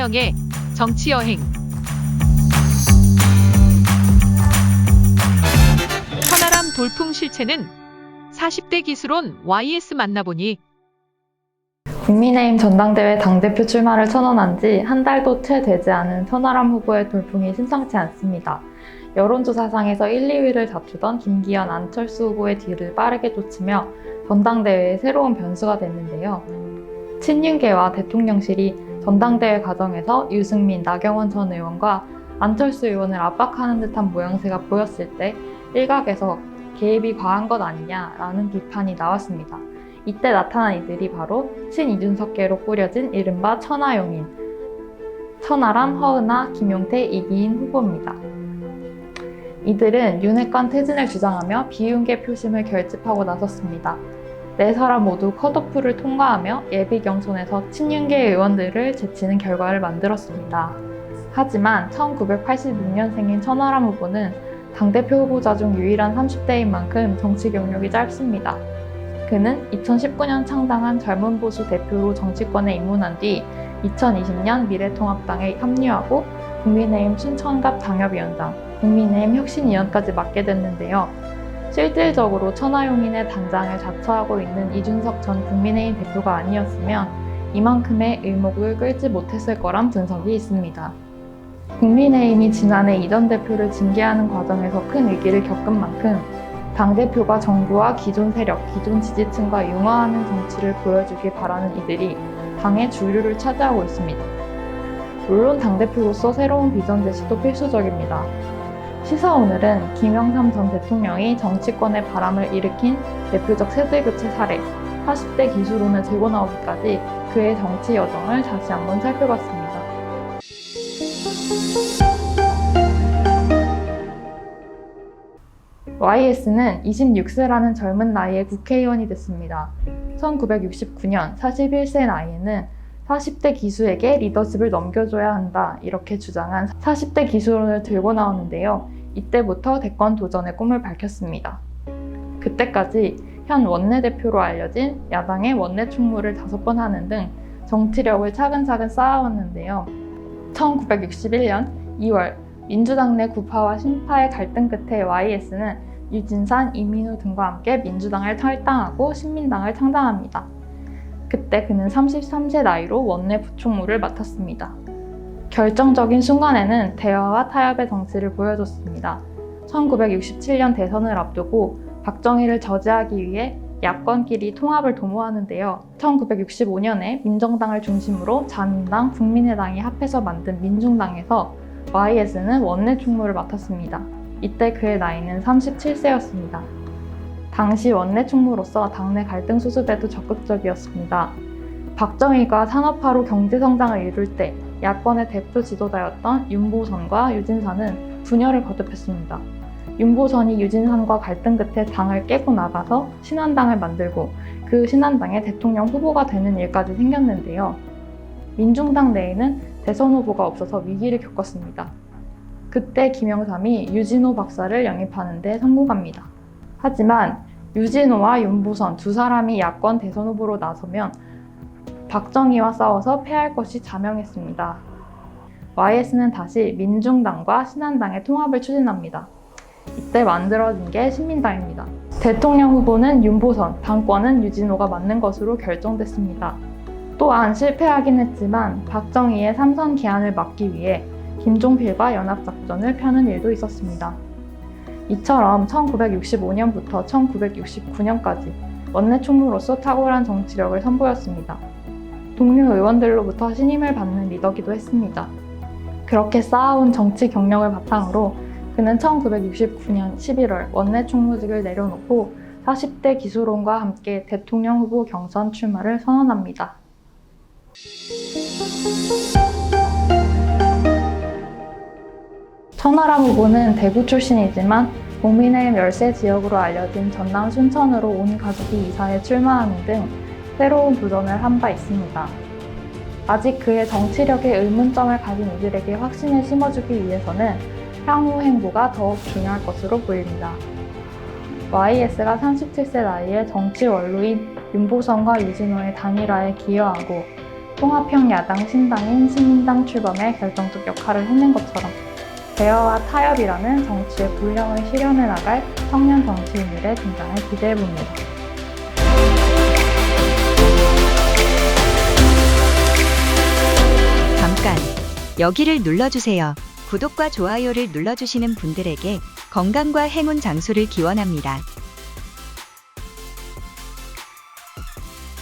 천하영의 정치 여행 천하람 돌풍 실체는 40대 기술원 YS 만나보니 국민의힘 전당대회 당대표 출마를 선언한 지 한 달도 채 되지 않은 천하람 후보의 돌풍이 심상치 않습니다. 여론조사상에서 1, 2위를 다투던 김기현, 안철수 후보의 뒤를 빠르게 쫓으며 전당대회에 새로운 변수가 됐는데요. 친윤계와 대통령실이 전당대회 과정에서 유승민, 나경원 전 의원과 안철수 의원을 압박하는 듯한 모양새가 보였을 때 일각에서 개입이 과한 것 아니냐라는 비판이 나왔습니다. 이때 나타난 이들이 바로 친이준석계로 꾸려진 이른바 천하용인 천하람, 허은하, 김용태, 이기인 후보입니다. 이들은 윤핵관 퇴진을 주장하며 비윤계 표심을 결집하고 나섰습니다. 네 사람 모두 컷오프를 통과하며 예비 경선에서 친윤계 의원들을 제치는 결과를 만들었습니다. 하지만 1986년생인 천하람 후보는 당대표 후보자 중 유일한 30대인 만큼 정치 경력이 짧습니다. 그는 2019년 창당한 젊은 보수 대표로 정치권에 입문한 뒤 2020년 미래통합당에 합류하고 국민의힘 춘천갑 당협위원장, 국민의힘 혁신위원까지 맡게 됐는데요. 실질적으로 천하용인의 단장을 자처하고 있는 이준석 전 국민의힘 대표가 아니었으면 이만큼의 의목을 끌지 못했을 거란 분석이 있습니다. 국민의힘이 지난해 이전 대표를 징계하는 과정에서 큰 위기를 겪은 만큼 당대표가 정부와 기존 세력, 기존 지지층과 융화하는 정치를 보여주길 바라는 이들이 당의 주류를 차지하고 있습니다. 물론 당대표로서 새로운 비전 제시도 필수적입니다. 시사 오늘은 김영삼 전 대통령이 정치권의 바람을 일으킨 대표적 세대교체 사례, 40대 기술론을 들고 나오기까지 그의 정치 여정을 다시 한번 살펴봤습니다. YS는 26세라는 젊은 나이에 국회의원이 됐습니다. 1969년 41세 나이에는 40대 기수에게 리더십을 넘겨줘야 한다 이렇게 주장한 40대 기수론을 들고 나오는데요. 이때부터 대권 도전의 꿈을 밝혔습니다. 그때까지 현 원내대표로 알려진 야당의 원내 충무를 다섯 번 하는 등 정치력을 차근차근 쌓아왔는데요. 1961년 2월 민주당 내 구파와 신파의 갈등 끝에 YS는 유진산, 이민우 등과 함께 민주당을 탈당하고 신민당을 창당합니다. 그때 그는 33세 나이로 원내 부총무를 맡았습니다. 결정적인 순간에는 대화와 타협의 정치를 보여줬습니다. 1967년 대선을 앞두고 박정희를 저지하기 위해 야권끼리 통합을 도모하는데요. 1965년에 민정당을 중심으로 자민당, 국민의당이 합해서 만든 민중당에서 YS는 원내 총무를 맡았습니다. 이때 그의 나이는 37세였습니다. 당시 원내 총무로서 당내 갈등 수습에도 적극적이었습니다. 박정희가 산업화로 경제 성장을 이룰 때 야권의 대표 지도자였던 윤보선과 유진산은 분열을 거듭했습니다. 윤보선이 유진산과 갈등 끝에 당을 깨고 나가서 신한당을 만들고 그 신한당의 대통령 후보가 되는 일까지 생겼는데요. 민중당 내에는 대선 후보가 없어서 위기를 겪었습니다. 그때 김영삼이 유진호 박사를 영입하는데 성공합니다. 하지만 유진호와 윤보선 두 사람이 야권 대선 후보로 나서면 박정희와 싸워서 패할 것이 자명했습니다. YS는 다시 민중당과 신한당의 통합을 추진합니다. 이때 만들어진 게 신민당입니다. 대통령 후보는 윤보선, 당권은 유진호가 맞는 것으로 결정됐습니다. 또한 실패하긴 했지만 박정희의 삼선 기한을 막기 위해 김종필과 연합작전을 펴는 일도 있었습니다. 이처럼 1965년부터 1969년까지 원내 총무로서 탁월한 정치력을 선보였습니다. 동료 의원들로부터 신임을 받는 리더기도 했습니다. 그렇게 쌓아온 정치 경력을 바탕으로 그는 1969년 11월 원내 총무직을 내려놓고 40대 기수론과 함께 대통령 후보 경선 출마를 선언합니다. 천하람 후보는 대구 출신이지만 국민의힘 열세 지역으로 알려진 전남 순천으로 온 가족이 이사에 출마하는 등 새로운 도전을 한 바 있습니다. 아직 그의 정치력에 의문점을 가진 이들에게 확신을 심어주기 위해서는 향후 행보가 더욱 중요할 것으로 보입니다. YS가 37세 나이에 정치 원로인 윤보선과 유진호의 단일화에 기여하고 통합형 야당 신당인 신민당 출범에 결정적 역할을 해낸 것처럼 대화와 타협이라는 정치의 불령을 실현해 나갈 청년 정치인들의 등장을 기대해 봅니다. 잠깐 여기를 눌러주세요. 구독과 좋아요를 눌러주시는 분들에게 건강과 행운 장수를 기원합니다.